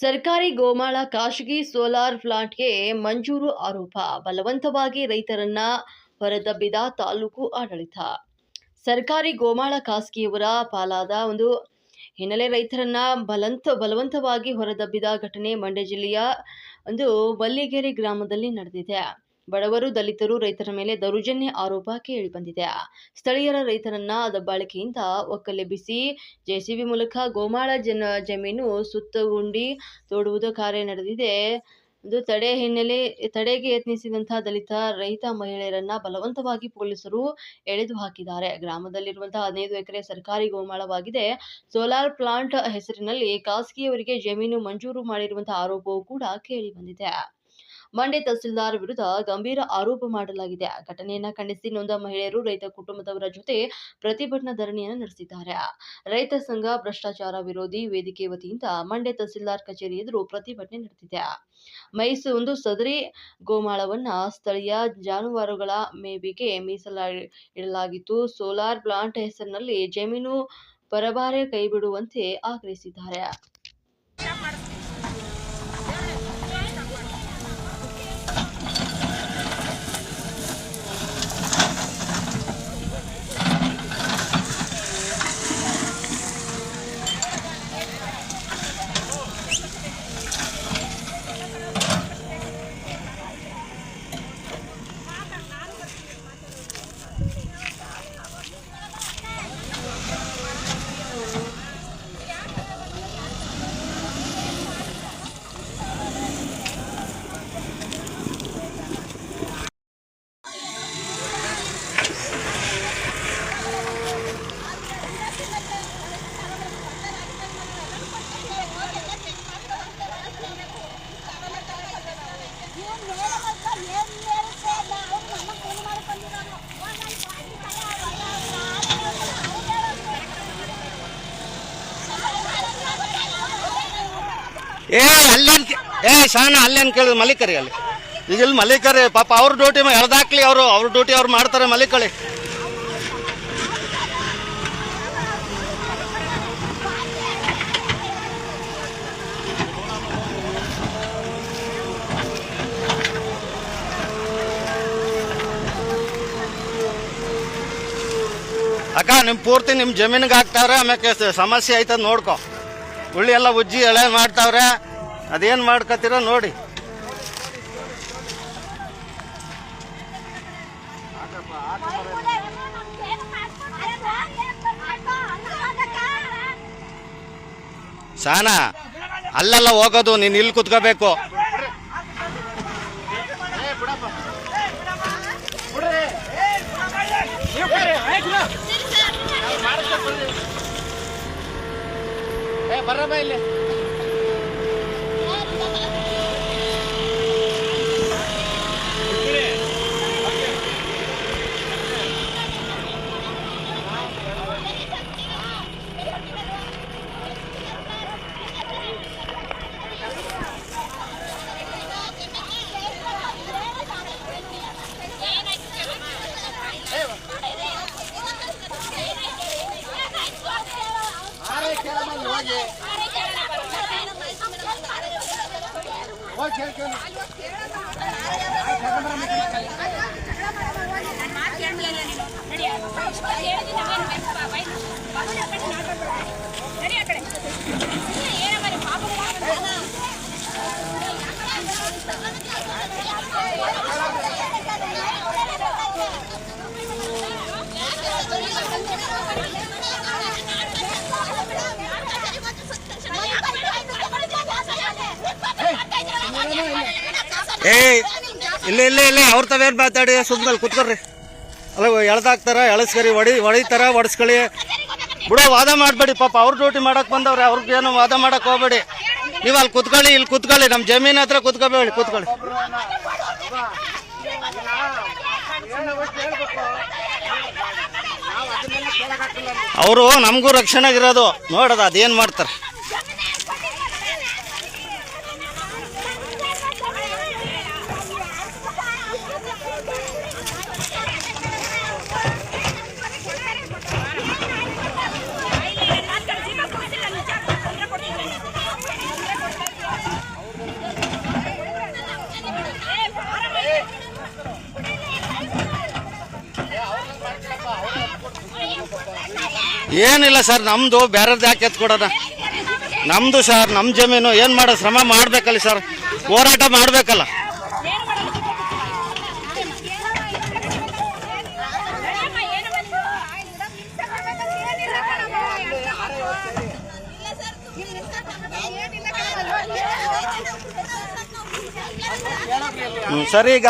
ಸರ್ಕಾರಿ ಗೋಮಾಳ ಖಾಸಗಿ ಸೋಲಾರ್ ಪ್ಲಾಂಟ್ಗೆ ಮಂಜೂರು ಆರೋಪ. ಬಲವಂತವಾಗಿ ರೈತರನ್ನ ಹೊರದಬ್ಬಿದ ತಾಲೂಕು ಆಡಳಿತ. ಸರ್ಕಾರಿ ಗೋಮಾಳ ಖಾಸಗಿಯವರ ಪಾಲಾದ ಒಂದು ಹಿನ್ನೆಲೆ ರೈತರನ್ನ ಬಲಂತ, ಬಲವಂತವಾಗಿ ಹೊರದಬ್ಬಿದ ಘಟನೆ ಮಂಡ್ಯ ಜಿಲ್ಲೆಯ ಒಂದು ಬಲ್ಲಿಗೆರೆ ಗ್ರಾಮದಲ್ಲಿ ನಡೆದಿದೆ. ಬಡವರು, ದಲಿತರು, ರೈತರ ಮೇಲೆ ದೌರ್ಜನ್ಯ ಆರೋಪ ಕೇಳಿಬಂದಿದೆ. ಸ್ಥಳೀಯರ ರೈತರನ್ನ ದಬ್ಬಾಳಿಕೆಯಿಂದ ಒಕ್ಕಲೆಬ್ಬಿಸಿ ಜೆಸಿಬಿ ಮೂಲಕ ಗೋಮಾಳ ಜನ ಜಮೀನು ಸುತ್ತಗುಂಡಿ ತೋಡುವುದು ಕಾರ್ಯ ನಡೆದಿದೆ. ಒಂದು ತಡೆ ಹಿನ್ನೆಲೆ, ತಡೆಗೆ ಯತ್ನಿಸಿದಂತಹ ದಲಿತ, ರೈತ ಮಹಿಳೆಯರನ್ನ ಬಲವಂತವಾಗಿ ಪೊಲೀಸರು ಎಳೆದು ಹಾಕಿದ್ದಾರೆ. ಗ್ರಾಮದಲ್ಲಿರುವಂತಹ ಹದಿನೈದು ಎಕರೆ ಸರ್ಕಾರಿ ಗೋಮಾಳವಾಗಿದೆ. ಸೋಲಾರ್ ಪ್ಲಾಂಟ್ ಹೆಸರಿನಲ್ಲಿ ಖಾಸಗಿಯವರಿಗೆ ಜಮೀನು ಮಂಜೂರು ಮಾಡಿರುವಂತಹ ಆರೋಪವೂ ಕೂಡ ಕೇಳಿ ಬಂದಿದೆ ಮಂಡ್ಯ ತಹಸೀಲ್ದಾರ್ ವಿರುದ್ಧ ಗಂಭೀರ ಆರೋಪ ಮಾಡಲಾಗಿದೆ. ಘಟನೆಯನ್ನ ಖಂಡಿಸಿ ನೊಂದ ಮಹಿಳೆಯರು ರೈತ ಕುಟುಂಬದವರ ಜೊತೆ ಪ್ರತಿಭಟನಾ ಧರಣಿಯನ್ನು ನಡೆಸಿದ್ದಾರೆ. ರೈತ ಸಂಘ ಭ್ರಷ್ಟಾಚಾರ ವಿರೋಧಿ ವೇದಿಕೆ ವತಿಯಿಂದ ಮಂಡ್ಯ ತಹಸೀಲ್ದಾರ್ ಕಚೇರಿ ಎದುರು ಪ್ರತಿಭಟನೆ ನಡೆದಿದೆ. ಮೈಸೂರು ಒಂದು ಸದರಿ ಗೋಮಾಳವನ್ನ ಸ್ಥಳೀಯ ಜಾನುವಾರುಗಳ ಮೇವಿಗೆ ಮೀಸಲಾಗಿಡಲಾಗಿತ್ತು ಸೋಲಾರ್ ಪ್ಲಾಂಟ್ ಹೆಸರಿನಲ್ಲಿ ಜಮೀನು ಪರಭಾರೆ ಕೈಬಿಡುವಂತೆ ಆಗ್ರಹಿಸಿದ್ದಾರೆ. ಏ ಅಲ್ಲೇನ್ ಏ, ಶಾನ ಅಲ್ಲೇನ್ ಕೇಳಿದ್ರು ಮಲ್ಲಿಕರಿ ಅಲ್ಲಿ. ಈಗ ಇಲ್ಲಿ ಮಲ್ಲಿಕರಿ, ಪಾಪ ಅವ್ರ ಡ್ಯೂಟಿ ಎಳ್ದಾಕ್ಲಿ ಅವರು, ಅವ್ರ ಡ್ಯೂಟಿ ಅವ್ರು ಮಾಡ್ತಾರೆ ಮಲ್ಲಿಕಳಿ. ಅಕ್ಕ, ನಿಮ್ ಪೂರ್ತಿ ನಿಮ್ ಜಮೀನಿಗೆ ಹಾಕ್ತಾರೆ ಆಮೇಲೆ ಸಮಸ್ಯೆ ಆಯ್ತದ ನೋಡ್ಕೊ. ಉಳ್ಳಿ ಎಲ್ಲ ಉಜ್ಜಿ ಎಳೆ ಮಾಡ್ತಾವ್ರೆ. ಅದೇನ್ ಮಾಡ್ಕೋತೀರ ನೋಡಿ. ಸಾನ ಅಲ್ಲೆಲ್ಲ ಹೋಗೋದು ನೀನು ಇಲ್ಲಿ ಕುತ್ಕೋಬೇಕು. ಬರ್ರಪ್ಪ ಇಲ್ಲಿ. ಹಾಗೆ ಓಕೆ ಓಕೆ ಏ, ಇಲ್ಲ ಇಲ್ಲ ಇಲ್ಲ, ಅವ್ರ ತಾವೇನು ಮಾತಾಡಿ? ಸುಮ್ಮನೆ ಕುತ್ಕೊಳ್ರಿ. ಅಲ್ಲ ಎಳ್ದಾಕ್ತಾರ, ಎಳಸ್ಕರಿ ಹೊಡಿ ಹೊಡಿತಾರ ಹೊಡ್ಸ್ಕೊಳ್ಳಿ ಬಿಡೋ, ವಾದ ಮಾಡಬೇಡಿ, ಪಾಪ, ಅವ್ರ ಡ್ಯೂಟಿ ಮಾಡಕ್ ಬಂದವ್ರೆ ಅವ್ರಿಗೇನು ವಾದ ಮಾಡಕ್ ಹೋಗ್ಬೇಡಿ. ನೀವು ಅಲ್ಲಿ ಕುತ್ಕೊಳ್ಳಿ, ಇಲ್ಲಿ ಕುತ್ಕೊಳ್ಳಿ ನಮ್ಮ ಜಮೀನ್ ಹತ್ರ ಕುತ್ಕೋಬೇಡಿ, ಕುತ್ಕೊಳ್ಳಿ. ಅವರು ನಮಗೂ ರಕ್ಷಣೆಗಿರೋದು ನೋಡೋದು ಅದೇನು ಮಾಡ್ತಾರೆ. ಏನಿಲ್ಲ ಸರ್, ನಮ್ದು ಬೇರೆದು ಯಾಕೆ ಎತ್ಕೊಡೋಣ ನಮ್ದು ಸರ್ ನಮ್ಮ ಜಮೀನು, ಏನು ಮಾಡೋ, ಶ್ರಮ ಮಾಡ್ಬೇಕಲ್ಲ ಸರ್. ಹೋರಾಟ ಮಾಡಬೇಕಲ್ಲ. ಸರಿ ಸರ್ ಈಗ